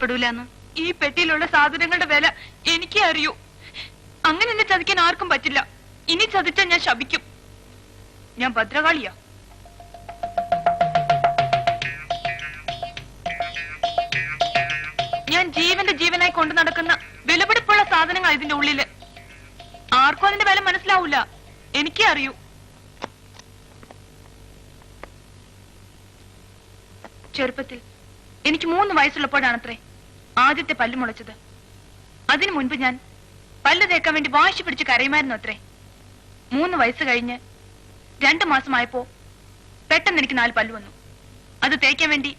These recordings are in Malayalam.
പെടൂലെന്ന് ഈ പെട്ടിയിലുള്ള സാധനങ്ങളുടെ വില എനിക്കേ അറിയൂ. അങ്ങനെ എന്നെ ചതിക്കാൻ ആർക്കും പറ്റില്ല. ഇനി ചതിച്ചാൽ ഞാൻ ശപിക്കും. ഞാൻ ഭദ്രകാളിയാ. ഞാൻ ജീവന്റെ ജീവനായി കൊണ്ടു നടക്കുന്ന വിലപിടിപ്പുള്ള സാധനങ്ങൾ ഇതിന്റെ ഉള്ളിൽ. ആർക്കും അതിന്റെ വില മനസ്സിലാവൂല. എനിക്കേ അറിയൂ. ചെറുപ്പത്തിൽ എനിക്ക് മൂന്ന് വയസ്സുള്ളപ്പോഴാണത്രേ. ആദ്യത്തെ പല്ല് മുളച്ചത്. അതിനു മുൻപ് ഞാൻ പല്ല് തേക്കാൻ വേണ്ടി വാശി പിടിച്ച് കരയുമായിരുന്നു അത്രേ. മൂന്ന് വയസ്സ് കഴിഞ്ഞ് രണ്ടു മാസമായപ്പോ പെട്ടെന്ന് എനിക്ക് നാല് പല്ല് വന്നു. അത് തേക്കാൻ വേണ്ടി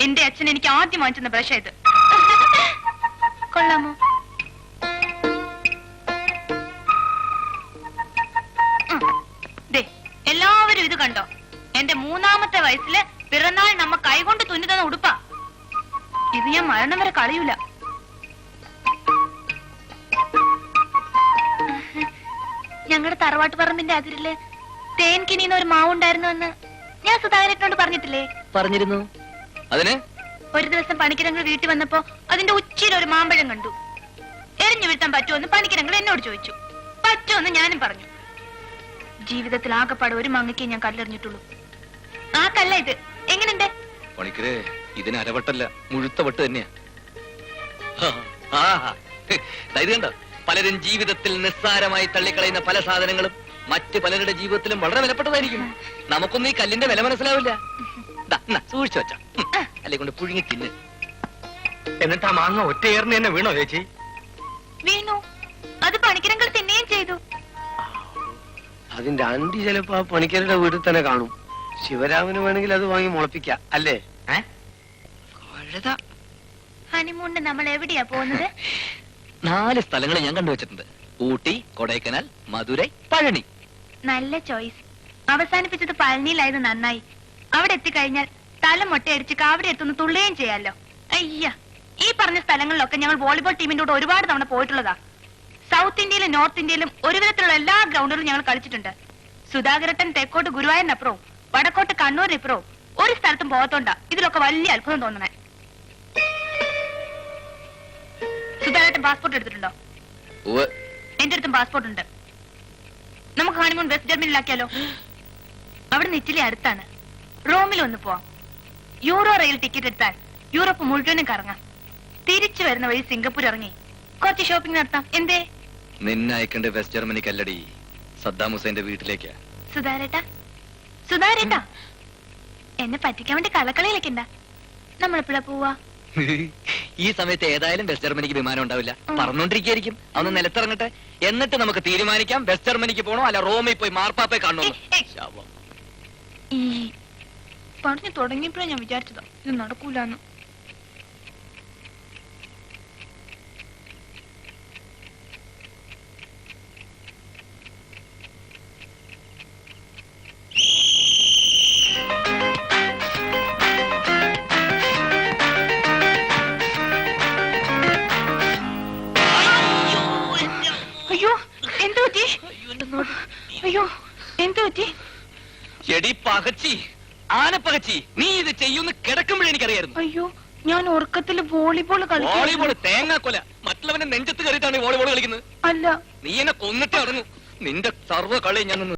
എന്റെ അച്ഛൻ എനിക്ക് ആദ്യം വാങ്ങിച്ചെന്ന ബ്രഷ് ഇത്. കൊള്ളാമോ? എല്ലാവരും ഇത് കണ്ടോ? എന്റെ മൂന്നാമത്തെ വയസ്സിൽ പിറന്നാൾ നമ്മ കൈകൊണ്ട് തന്ന ഉടുപ്പാ ഇത് ഞാൻ മരണം വരെ കളയൂല. ഞങ്ങളുടെ തറവാട്ട് പറമ്പിന്റെ അതിരിൽ തേൻ കിനിയുന്ന ഒരു മാവുണ്ടായിരുന്നു എന്ന് ഞാൻ സുധാകരനോട് പറഞ്ഞിട്ടില്ലേ? പറഞ്ഞിരുന്നു. അതിന്? ഒരു ദിവസം പണിക്കിരങ്ങൾ വീട്ടിൽ വന്നപ്പോ അതിന്റെ ഉച്ചയിൽ ഒരു മാമ്പഴം കണ്ടു. എറിഞ്ഞു വീഴ്ത്താൻ പറ്റുമെന്ന് പണിക്കിരങ്ങൾ എന്നോട് ചോദിച്ചു. പറ്റുമെന്ന് ഞാനും പറഞ്ഞു. ജീവിതത്തിൽ ആകെപ്പാടെ ഒരു മങ്ങയ്ക്ക് ഞാൻ കല്ലെറിഞ്ഞിട്ടുള്ളൂ. ആ കല്ല ഇത്. എങ്ങനെയുണ്ട്? പണിക്കരെ ഇതിന് അരവട്ടല്ല മുഴുത്ത വട്ട് തന്നെയാ. ആ, ആ. ദാ ഇത് കണ്ടോ? പലരും ജീവിതത്തിൽ നിസ്സാരമായി തള്ളിക്കളയുന്ന പല സാധനങ്ങളും മറ്റ് പലരുടെ ജീവിതത്തിലും വളരെ വിലപ്പെട്ടതായിരിക്കും. നമുക്കൊന്നും ഈ കല്ലിന്റെ വില മനസ്സിലാവില്ല. സൂക്ഷിച്ചു വെച്ച. അല്ലെ കൊണ്ട് പുഴുങ്ങി തിന്ന്. എന്നിട്ട് ആ മാങ്ങ ഒറ്റയേർന്ന് എന്നെ വീണോ ചേച്ചി? വീണു. അത് പണിക്കരങ്ങൾ തിന്നുകയും ചെയ്തു. അതിന്റെ അണ്ടി ചിലപ്പോ ആ പണിക്കരുടെ വീട്ടിൽ തന്നെ കാണും. ശിവരാമന് വേണമെങ്കിൽ അത് വാങ്ങി മുളപ്പിക്കാം അല്ലേ? കഴുത ഹണിമൂണിന് നമ്മൾ എവിടെയാ പോകുന്നത്? നാല് സ്ഥലങ്ങൾ ഞാൻ കണ്ടുവച്ചിട്ടുണ്ട്. ഊട്ടി കൊടൈക്കനാൽ മധുരൈ പഴനി. നല്ല ചോയ്സ്. അവസാനിപ്പിച്ചത് പഴനിയിലായത് നന്നായി. അവിടെ എത്തിക്കഴിഞ്ഞാൽ തല മൊട്ടയടിച്ച് കാവടി എത്തുന്ന തുള്ളുകയും ചെയ്യാലോ. അയ്യ ഈ പറഞ്ഞ സ്ഥലങ്ങളിലൊക്കെ ഞങ്ങൾ വോളിബോൾ ടീമിന്റെ കൂടെ ഒരുപാട് തവണ പോയിട്ടുള്ളതാ. സൗത്ത് ഇന്ത്യയിലും നോർത്ത് ഇന്ത്യയിലും ഒരുവിധത്തിലുള്ള എല്ലാ ഗ്രൗണ്ടുകളും ഞങ്ങൾ കളിച്ചിട്ടുണ്ട്. സുധാകരട്ടൻ തെക്കോട്ട് ഗുരുവായൂരിനപ്പുറവും വടക്കോട്ട് കണ്ണൂരിനിപ്പുറവും ഒരു സ്ഥലത്തും പോകത്തോണ്ടാ ഇതിലൊക്കെ വലിയ അത്ഭുതം തോന്നണേ. സുധാകരട്ടൻ പാസ്പോർട്ട് എടുത്തിട്ടുണ്ടോ. എന്റെ അടുത്തും പാസ്പോർട്ട് ഉണ്ട്. നമുക്ക് ഹണിമൂൺ വെസ്റ്റ് ജർമ്മനിലാക്കിയാലോ അവിടെ ഇറ്റലി അടുത്താണ്. റോമിൽ ഒന്ന് പോവാം. യൂറോ റെയിൽ ടിക്കറ്റ് എടുത്താൽ യൂറോപ്പ് മുഴുവനും കറങ്ങാം. തിരിച്ചു വരുന്ന വഴി സിംഗപ്പൂർ ഇറങ്ങി. കുറച്ച് ഷോപ്പിംഗ് നടത്താം. എന്തേ? നിന്നെ അയക്കേണ്ട വെസ്റ്റ് ജർമ്മനിക്കല്ലടി സദ്ദാം ഹുസൈന്റെ വീട്ടിലേക്കാ. സുധാരേട്ടാ? സുധാരേട്ടാ? എന്നെ പറ്റിക്കാൻ വേണ്ടി കളക്കളിയിലേക്കണ്ട നമ്മളെപ്പോഴാ പോവാ? ഈ സമയത്ത് ഏതായാലും വെസ്റ്റ് ജർമ്മനിക്ക് വിമാനം ഉണ്ടാവില്ല. പറഞ്ഞോണ്ടിരിക്കും അന്ന് നിലത്തിറങ്ങട്ടെ. എന്നിട്ട് നമുക്ക് തീരുമാനിക്കാം വെസ്റ്റ് ജർമ്മനിക്ക് പോകണോ അല്ല റോമിൽ പോയി മാർപ്പാപ്പെ കാണണോ പറഞ്ഞു തുടങ്ങിയപ്പോഴാണ് ഞാൻ വിചാരിച്ചതാ ഇത് നടക്കൂലെന്ന്. എടി പകച്ചി ആനപ്പകച്ചി നീ ഇത് ചെയ്യുന്ന കിടക്കുമ്പോഴേ എനിക്കറിയായിരുന്നു. അയ്യോ ഞാൻ ഉറക്കത്തിൽ വോളിബോൾ വോളിബോൾ തേങ്ങാക്കൊല. മറ്റുള്ളവന്റെ നെഞ്ചത്ത് കയറിയിട്ടാണ് വോളിബോൾ കളിക്കുന്നത്. അല്ല. നീ എന്നെ കൊന്നിട്ട് അടങ്ങും നിന്റെ സർവ കളി ഞാൻ